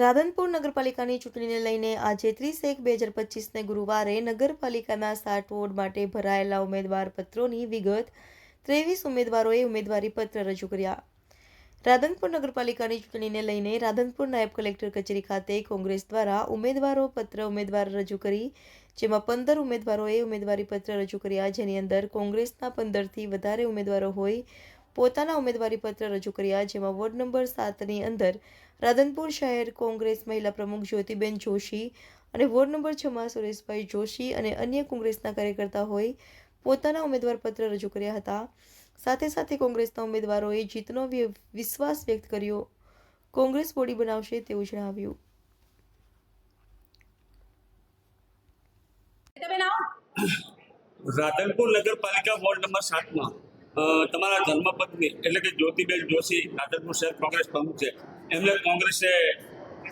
રાધનપુર નગરપાલિકાની ચૂંટણીને લઈને આજે ત્રીસ એક બે હજાર પચીસને ગુરુવારે નગરપાલિકાના સાત વોર્ડ માટે ભરાયેલા ઉમેદવાર પત્રોની વિગત ત્રેવીસ ઉમેદવારોએ ઉમેદવારી પત્ર રજૂ કર્યા. રાધનપુર નગરપાલિકાની ચૂંટણીને લઈને રાધનપુર નાયબ કલેક્ટર કચેરી ખાતે કોંગ્રેસ દ્વારા ઉમેદવારો પત્ર ઉમેદવાર રજૂ કરી, જેમાં પંદર ઉમેદવારોએ ઉમેદવારી પત્ર રજૂ કર્યા, જેની અંદર કોંગ્રેસના પંદરથી વધારે ઉમેદવારો હોય પોતાના ઉમેદવારી પત્ર રજૂ કર્યા જેમાં વોર્ડ નંબર સાતની અંદર રાધનપુર શહેર કોંગ્રેસ મહિલા પ્રમુખ જ્યોતિબેન જોશી અને વોર્ડ નંબર છમાં સુરેશભાઈ જોશી અને અન્ય કોંગ્રેસના કાર્યકર્તા હોય પોતાના ઉમેદવાર પત્ર રજૂ કર્યા હતા. સાથે સાથે કોંગ્રેસના ઉમેદવારોએ જીતનો વિશ્વાસ વ્યક્ત કર્યો. કોંગ્રેસ બોડી બનાવશે તેવું જણાવ્યું. રાધનપુર નગરપાલિકા વોર્ડ નંબર સાતમાં. તમારા ધર્મપત્ની એટલે કે જ્યોતિબેન જોશી રાધનપુર શહેર કોંગ્રેસ પ્રમુખ છે, એમને કોંગ્રેસે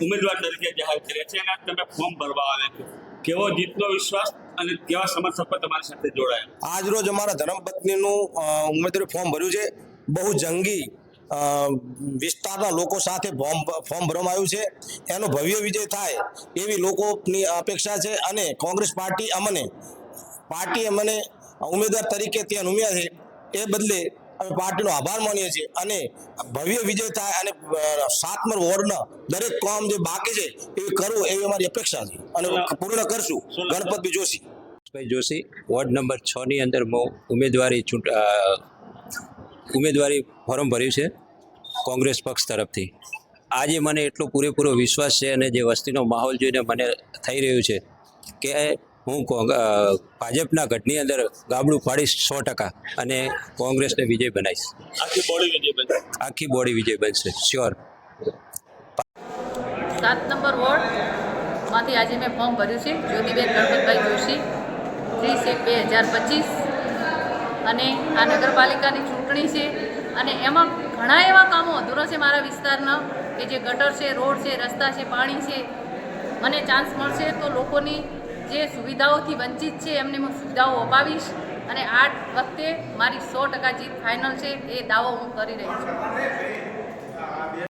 ઉમેદવાર તરીકે જાહેર કર્યા છે એના તમે ફોર્મ ભરવા આવ્યા છો. કેવો જીતનો વિશ્વાસ અને કેવા સમર્થકો તમારી સાથે જોડાયા? આજ રોજ અમારા ધર્મપત્નીનું ઉમેદવારી ફોર્મ ભર્યું છે. બહુ જંગી વિસ્તારના લોકો સાથે ફોર્મ ફોર્મ ભરવામાં આવ્યું છે. એનો ભવ્ય વિજય થાય એવી લોકોની અપેક્ષા છે અને કોંગ્રેસ પાર્ટી અમને પાર્ટી અમને ઉમેદવાર તરીકે ત્યાં ઉમ્યા છે. એ બદલે અમે પાર્ટીનો આભાર માનીએ છીએ અને ભવ્ય વિજય થાય અને સાતમર સાત વોર્ડના દરેક કામ જે બાકી છે એ કરવું એવી અમારી અપેક્ષા છે. અને પૂર્ણ કરશું. ગણપતભાઈ જોશી. ભાઈ જોશી વોર્ડ નંબર છ ની અંદર મો ઉમેદવારી ચૂંટ ઉમેદવારી ફોર્મ ભર્યું છે કોંગ્રેસ પક્ષ તરફથી. આજે મને એટલો પૂરેપૂરો વિશ્વાસ છે અને જે વસ્તીનો માહોલ જોઈને મને થઈ રહ્યું છે કે હું કોંગ- ભાજપના ગઢની અંદર ગાબડું પાડીશ સો ટકા અને કોંગ્રેસને વિજય બનાવીશ. આખી બોડી વિજય બનશે. આખી બોડી વિજય બનશે શ્યોર સાત નંબર વોર્ડમાંથી આજે મેં ફોર્મ ભર્યું છે જ્યોતિબેન ગણપતભાઈ જોશી ત્રીસ એક બે હજાર પચીસ. અને આ નગરપાલિકાની ચૂંટણી છે અને એમાં ઘણા એવા કામો અધૂરા છે મારા વિસ્તારના કે જે ગટર છે રોડ છે રસ્તા છે પાણી છે. મને ચાન્સ મળશે તો લોકોની જે સુવિધાઓથી વંચિત છે, એમને હું સુવિધાઓ અપાવીશ અને આ વખતે મારી સો ટકા જીત ફાઇનલ છે, એ દાવો હું કરી રહી છું.